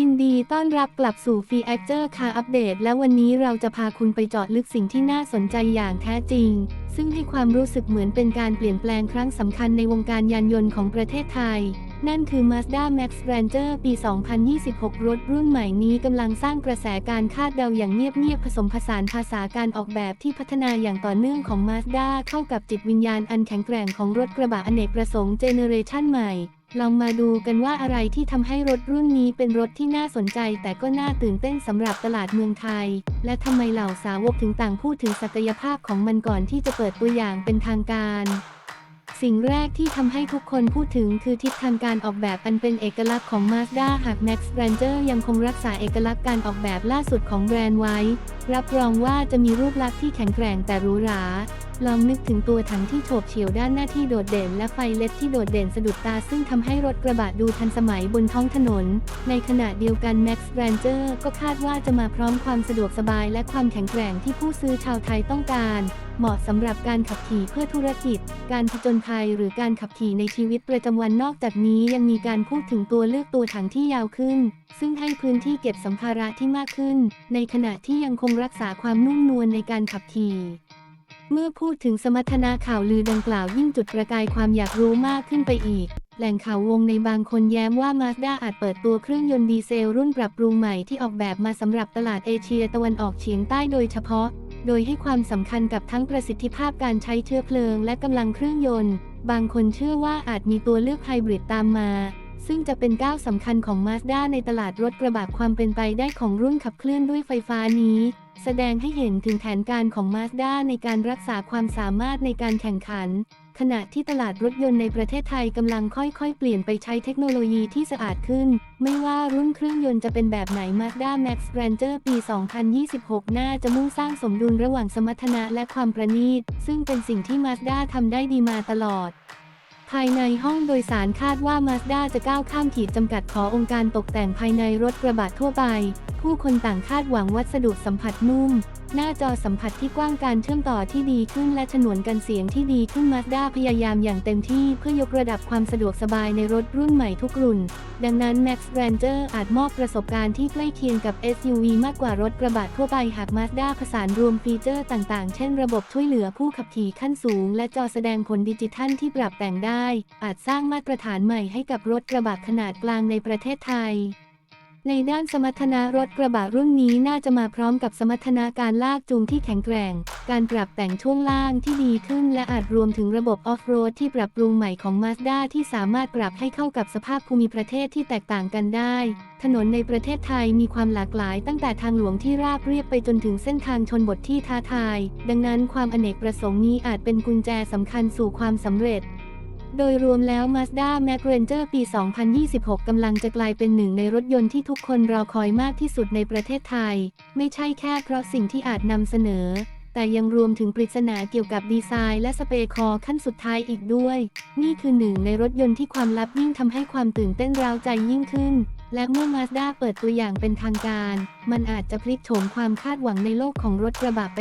ยินดีต้อนรับกลับสู่ฟีแอคเจอร์คาอัปเดต และวันนี้เราจะพาคุณไปเจาะลึกสิ่งที่น่าสนใจอย่างแท้จริง ซึ่งให้ความรู้สึกเหมือนเป็นการเปลี่ยนแปลงครั้งสำคัญในวงการยานยนต์ของประเทศไทย นั่นคือ Mazda Max Ranger ปี 2026 รถรุ่นใหม่นี้กำลังสร้างกระแสการคาดเดาอย่างเงียบๆผสมผสานภาษาการออกแบบที่พัฒนาอย่างต่อเนื่องของ Mazda เข้ากับจิตวิญญาณอันแข็งแกร่งของรถกระบะอเนกประสงค์เจเนเรชันใหม่ ลองมาดูกันว่าอะไรที่ทำให้รถรุ่นนี้เป็นรถที่น่าสนใจ แต่ก็น่าตื่นเต้นสำหรับตลาดเมืองไทย และทำไมเหล่าสาวกถึงต่างพูดถึงศักยภาพของมันก่อนที่จะเปิดตัวอย่างเป็นทางการ สิ่งแรกที่ทำให้ทุกคนพูดถึงคือทิศทางการออกแบบอันเป็นเอกลักษณ์ของ Mazda หาก Max Ranger ยังคงรักษาเอกลักษณ์การออกแบบล่าสุดของแบรนด์ไว้ รับรองว่าจะมีรูปลักษณ์ที่แข็งแกร่งแต่หรูหรา ลองนึกถึงตัวถังที่โฉบเฉี่ยวด้านหน้าที่โดดเด่น และไฟเล็ดที่โดดเด่นสะดุดตาซึ่งทำให้รถกระบะดูทันสมัยบนท้องถนน ในขณะเดียวกัน Max Ranger ก็คาดว่าจะมาพร้อมความสะดวกสบายและความแข็งแกร่งที่ผู้ซื้อชาวไทยต้องการ เหมาะสำหรับการขับขี่เพื่อธุรกิจ การผจญภัยหรือการขับขี่ในชีวิตประจำวันนอกจากนี้ยังมีการพูดถึงตัวเลือกตัวถังที่ยาวขึ้น ซึ่งให้พื้นที่เก็บสัมภาระที่มากขึ้น ในขณะที่ยังคงรักษาความนุ่มนวลในการขับขี่ เมื่อพูดถึงสมรรถนะข่าวลือดังกล่าวยิ่งจุดประกายความอยากรู้มากขึ้นไปอีก แหล่งข่าววงในบางคนแย้มว่า Mazda อาจเปิดตัวเครื่องยนต์ดีเซลรุ่นปรับปรุงใหม่ที่ออกแบบมาสำหรับตลาดเอเชียตะวันออกเฉียงใต้โดยเฉพาะ โดยให้ความสำคัญกับทั้งประสิทธิภาพการใช้เชื้อเพลิงและกำลังเครื่องยนต์ บางคนเชื่อว่าอาจมีตัวเลือกไฮบริดตามมา ซึ่งจะเป็นก้าวสำคัญของ Mazda ในตลาดรถกระบะความเป็นไปได้ของรุ่นขับเคลื่อนด้วยไฟฟ้านี้ แสดงให้เห็นถึงแผนการของ Mazda ในการรักษาความสามารถในการแข่งขัน ขณะที่ตลาดรถยนต์ในประเทศไทยกำลังค่อยๆ เปลี่ยนไปใช้เทคโนโลยีที่สะอาดขึ้น ไม่ว่ารุ่นเครื่องยนต์จะเป็นแบบไหน Mazda Max Ranger ปี 2026 น่าจะมุ่งสร้างสมดุลระหว่างสมรรถนะและความประณีต ซึ่งเป็นสิ่งที่ Mazda ทำได้ดีมาตลอด ภายในห้องโดยสารคาดว่ามาสด้าจะก้าวข้ามขีดจำกัดขององค์การตกแต่งภายในรถกระบะทั่วไป ผู้คนต่างคาดหวังวัสดุสัมผัสนุ่ม หน้าจอสัมผัสที่กว้างการเชื่อมต่อที่ดีขึ้นและฉนวนกันเสียงที่ดีขึ้น Mazda พยายามอย่างเต็มที่เพื่อยกระดับความสะดวกสบายในรถรุ่นใหม่ทุกรุ่น ดังนั้น Max Ranger อาจมอบประสบการณ์ที่ใกล้เคียงกับ SUV มากกว่ารถกระบะทั่วไปหาก Mazda ผสานรวมฟีเจอร์ต่างๆ เช่น ระบบช่วยเหลือผู้ขับขี่ขั้นสูง และจอแสดงผลดิจิทัลที่ปรับแต่งได้ อาจสร้างมาตรฐานใหม่ให้กับรถกระบะขนาดกลางในประเทศไทย ในด้านสมรรถนะรถกระบะรุ่นนี้น่าจะมาพร้อมกับสมรรถนะการลากจูงที่แข็งแกร่ง การปรับแต่งช่วงล่างที่ดีขึ้น และอาจรวมถึงระบบออฟโรดที่ปรับปรุงใหม่ของ Mazda ที่สามารถปรับให้เข้ากับสภาพภูมิประเทศที่แตกต่างกันได้ ถนนในประเทศไทยมีความหลากหลายตั้งแต่ทางหลวงที่ราบเรียบไปจนถึงเส้นทางชนบทที่ท้าทาย ดังนั้นความอเนกประสงค์นี้อาจเป็นกุญแจสำคัญสู่ความสำเร็จ โดยรวมแล้ว Mazda Max Ranger ปี 2026 กำลังจะกลายเป็นหนึ่งในรถยนต์ที่ทุกคนรอคอยมากที่สุดในประเทศไทย ไม่ใช่แค่เพราะสิ่งที่อาจนำเสนอ แต่ยังรวมถึงปริศนาเกี่ยวกับดีไซน์และสเปรคอร์ขั้นสุดท้ายอีกด้วย นี่คือหนึ่งในรถยนต์ที่ความลับยิ่งทำให้ความตื่นเต้นร้าวใจยิ่งขึ้น และเมื่อ Mazda เปิดตัวอย่างเป็นทางการ มันอาจจะพลิกโฉมความคาดหวังในโลกของรถกระบะไป